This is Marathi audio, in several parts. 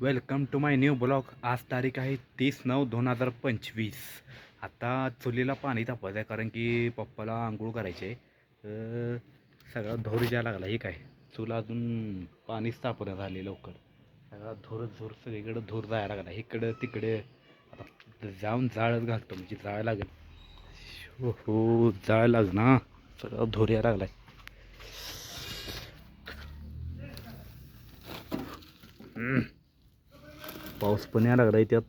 Welcome to my new blog आज तारीख आहे तीस नऊ दोन हजार पंचवीस. आता चुलीला पाणी तापवायचं आहे कारण की पप्पाला आंघोळ करायचे आहे तर सगळा धूर यायला लागला हे काय? चूल अजून पाणीच तापवण्यात झाली लवकर. सगळा धूर धूर सगळीकडं धूर जायला लागला. इकडं तिकडे. आता जाऊन जाळच घालतो म्हणजे जाळ लागेल. हो हो जाळ लाग ना. सगळा धूर यायला लागला आहे पाऊस पण यायला लागलाय त्यात.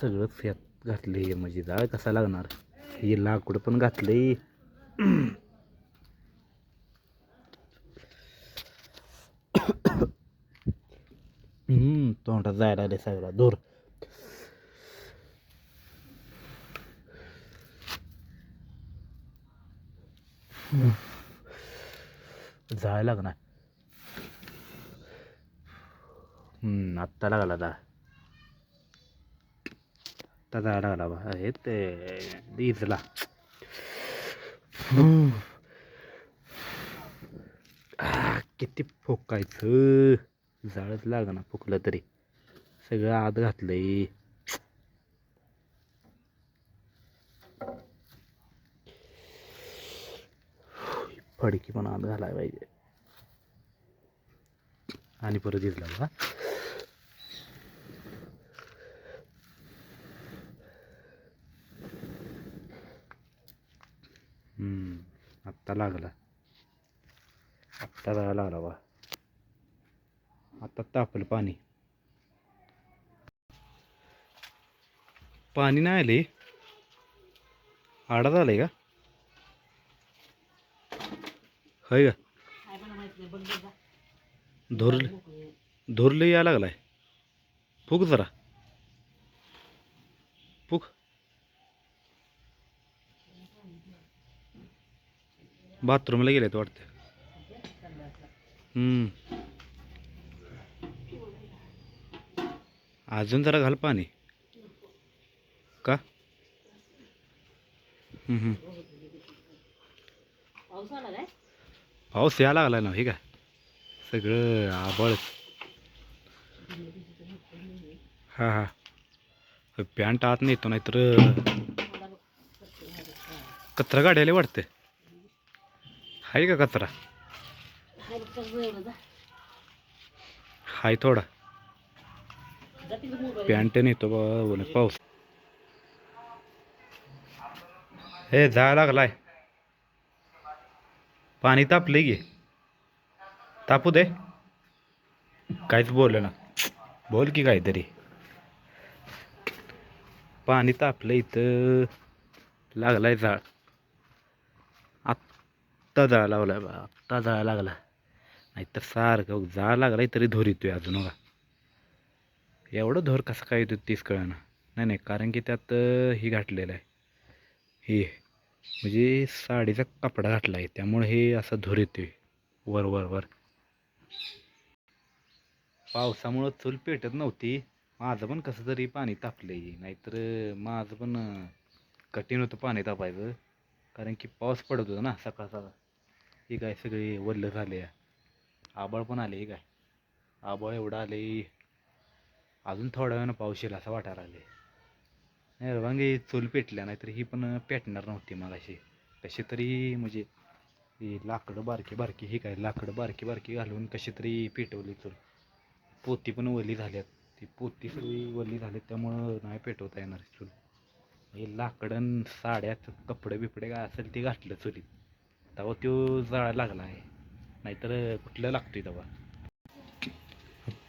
सगळं यात घातले म्हणजे जाळ कसा लागणार? हे लाकूड पण घातले तोंडात जायला लागले सगळा. दूर जाळ लागणार हम्म, आत्ता लागला दा आत्ता जायला लागला बा. हे ते इजला किती फोकायचं. जाळच लागना फुकलं तरी. सगळं आत घातलंय. फडकी पण आत घालायला पाहिजे. आणि परत इजला बघा हम्म, आत्ता लागला. आत्ता जायला लागला बा आत्ता तापलं पाणी. पाणी नाही आले आडा झालंय का? होय का? धुर धुरलं यायला लागलाय. फुक जरा. बाथरूमला गेलेत वाटतं. हम्म. अजून जरा घाल पाणी. का. पाऊस यायला लागला ना हे का सगळं आबळ हा हा. पॅन्ट आत नेतो नाहीतर कचरा गाड्याला वाटतं. आहे का कचरा? हाय थोडा. पॅन्ट नेतो बा पाऊस. हे जाय लागलाय. पाणी तापले गे तापू दे. काहीच बोल ना. बोल की काहीतरी. पाणी तापलं इथं. लागलाय झाड आत्ता जाळ लावलाय बा आत्ता जाळ लागला नाहीतर सारखं जाळ लागलाय तरी धोर येतोय अजून बघा. एवढं धोर कसं काय येतो तीस कळणं नाही नाही कारण की त्यात ही घातलेलं आहे. हे म्हणजे साडीचा कपडा घातला आहे त्यामुळे हे असं धूर येतोय. वर वर वर. पावसामुळं चूल पेटत नव्हती. माझं पण कसं तरी पाणी तापले नाहीतर माझं पण कठीण होतं पाणी तापायचं. कारण की पाऊस पडत होता ना सकाळ सकाळ. ही काय सगळी वल्ल झाले आबळ पण आले हे काय? आबळ एवढं आले अजून थोड्या वेळानं पाऊस येईल असं वाटायला आले नाही वांगे चूल पेटल्या नाहीतर ही पण पेटणार नव्हती मला अशी कशी तरी म्हणजे ही लाकडं बारकी बारकी ही काय लाकडं बारकी बारकी घालून कशी तरी पेटवली चूल. पोती पण वली झाल्यात. ती पोती सगळी वली झाली त्यामुळं नाही पेटवता येणार चूल. हे लाकडं साड्यात कपडे बिपडे काय असेल ते घातलं चुलीत. तेव्हा तो जाळा लागला आहे. नाहीतर कुठलं लागतोय तेव्हा.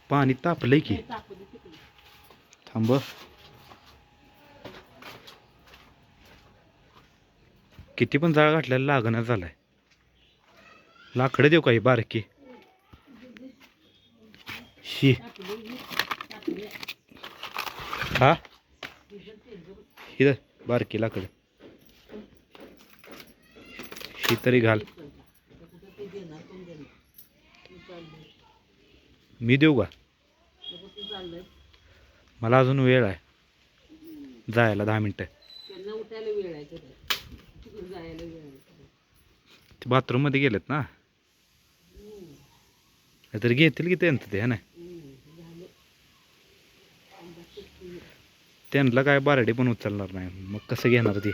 पाणी तापलंय की. थांब. किती पण जाळ घातलेला लागणार झालाय. लाकडं देऊ काही बारकी? शी. हा? ही बारकी लाकडं. ही तरी घाल. मी देऊ का? मला अजून वेळ आहे. जायला दहा मिनटं ते बाथरूममध्ये गेलेत ना? नाहीतर घेतील की त्यांचं ते है ना? त्यांना काय बारडी पण उचलणार नाही. मग कसं घेणार ते?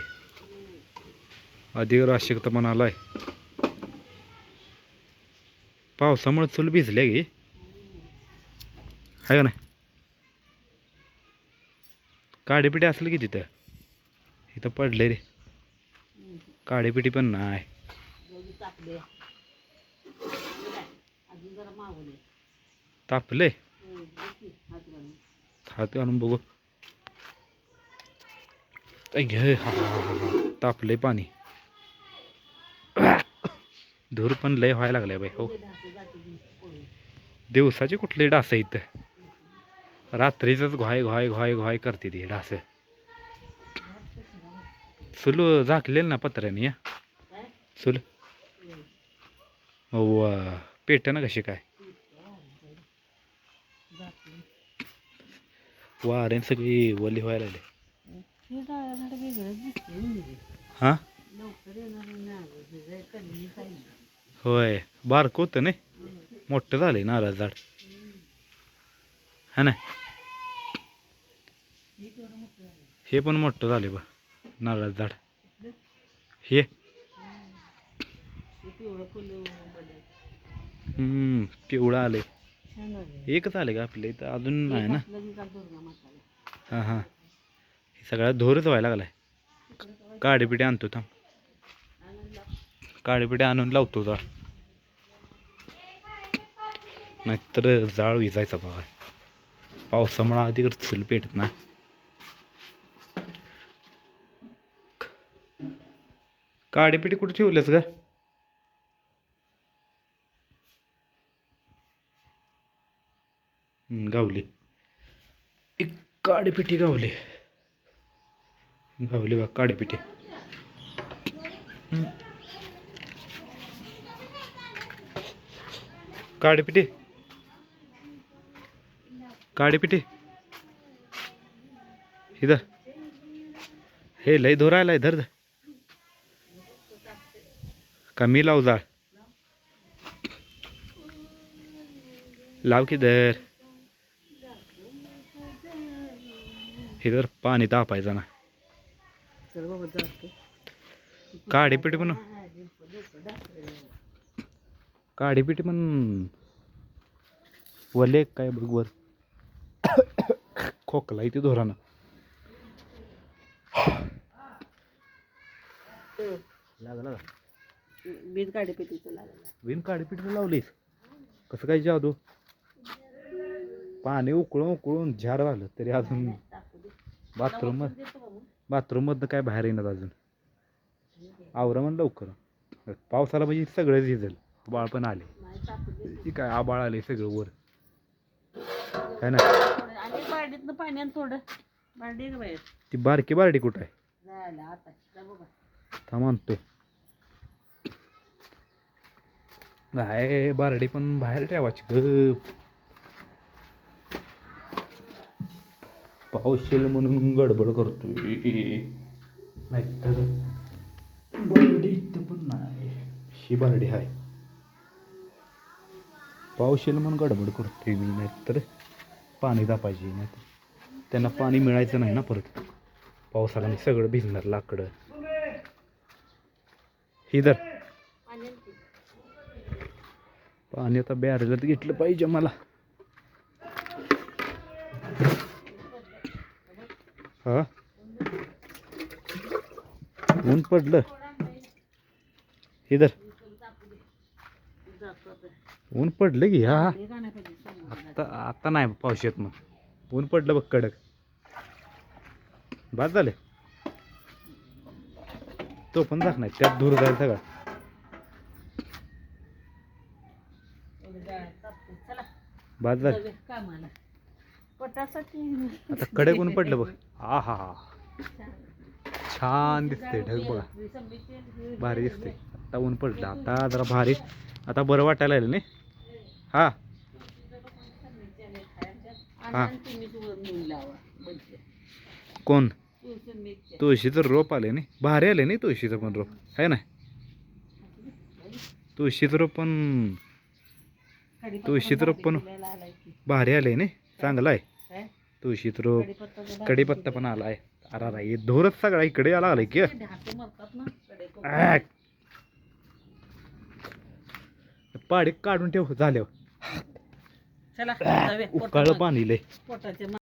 अधिक राशिकता पण आहे पावसामुळे चूल भिजल्या गे आहे का नाही? काडेपिटी असेल की तिथं? इथं पडले रे. काडेपिटी पण नाही. तापले? हात घालून बघू. घे. हा हा, हा. तापले पाणी. धूर पण लय व्हायला लागलाय बाई हो. दिवसाचे कुठले डास इथं? रात्रीच घ्वाय घ्वाय घ्वाय घ्वाय करते ती डास. चुल झाकलेलं ना पत्र्याने या. चुल हम्म, वा पेटना कशी काय? जाते. वाऱ्यान सगळी वली व्हायला लागली. हां? होय. बारक होतं नाही? मोठं झालंय नारळ झाड. हा ना? हे पण मोठं झाले बा नारळ झाड. हे. पिवळं हम्म, पिवळं आले एकच आले का आपल्या इथं अजून नाही ना? हां हां. हे सगळा धोरच व्हायला लागलाय. काडीपिटी आणतो थांब. काडीपिटी आणून लावतो जाळ नाहीतर जाळ विजायचा बघा पावसामुळे आधी चुल पेटत ना. काडीपिटी कुठे ठेवल्यास का गावली. एक काडीपिटी गावली. गावली बा काडीपिटी काडीपिटी काडीपिटी इधर हे लय धोरायला धर धर. का मी लाव जाळ. लाव की धर. इधर पाणी तापायचं ना. काडीपिटी पण काडीपिटी पण वले काय बघ वर. खोकला इथे धोरानं. लागला का बीज काढे पेटीचं लागला विण लावलीस? कसं काय जादू? पाणी उकळून उकळून झाड झालं तरी अजून बाथरूम बाथरूम मधनं काय बाहेर येणार अजून? आवरा म्हण लवकर. पावसाला म्हणजे सगळं झिजल. बाळ पण आले. नाही ती काय आबाळ आले सगळं वर. काय ना? बारडीतनं थोडं. बारडी बाहेर. ती बारकी बारडी कुठं आहे? आणतो. काय बारडी पण बाहेर ठेवायची ग पाऊस येईल म्हणून गडबड करतोय. नाहीतर बारडी इथं पण नाही. ही बारडी आहे. पाऊस येईल म्हणून गडबड करतोय मी नाहीतर पाणी तापायची नाहीतर त्यांना पाणी मिळायचं नाही ना परत. पावसाला सगळं भिजणार लाकडं. ही दर पाणी आता बॅरेलात घेतलं पाहिजे मला. हा? ऊन पडलं. इधर जातो ऊन पडलं की हा. हे का नाही पाऊस येत मग. ऊन पडलं बघ कडक. बाद झाले. तो पण जात नाही त्यात दूर जायला सगळा. बाद झाले. आता कडक ऊन पडलं बघ. आ हा हा. छान. दिसते ढग बघा. भारी दिसते आता ऊन पडलं आता जरा भारी. आता बरं वाटायला लागलं नाही. हा. हा. कोण? तुळशीचं रोप आले नाही. भारी आले नाही तुळशीचं पण रोप. आहे ना? तुळशीचं रोप पण तुळशीचं पण रोप पण- आलाय. भारी आले ना चांगला आहे? तुळशीत रोप कडीपत्ता पण केलेला. आलाय. अरे अरे हे धोरच सगळा इकडे यायला लागलाय की. पाडी काढून ठेव झाल्यावर. चला जाऊया. पाणी लय पोटाचे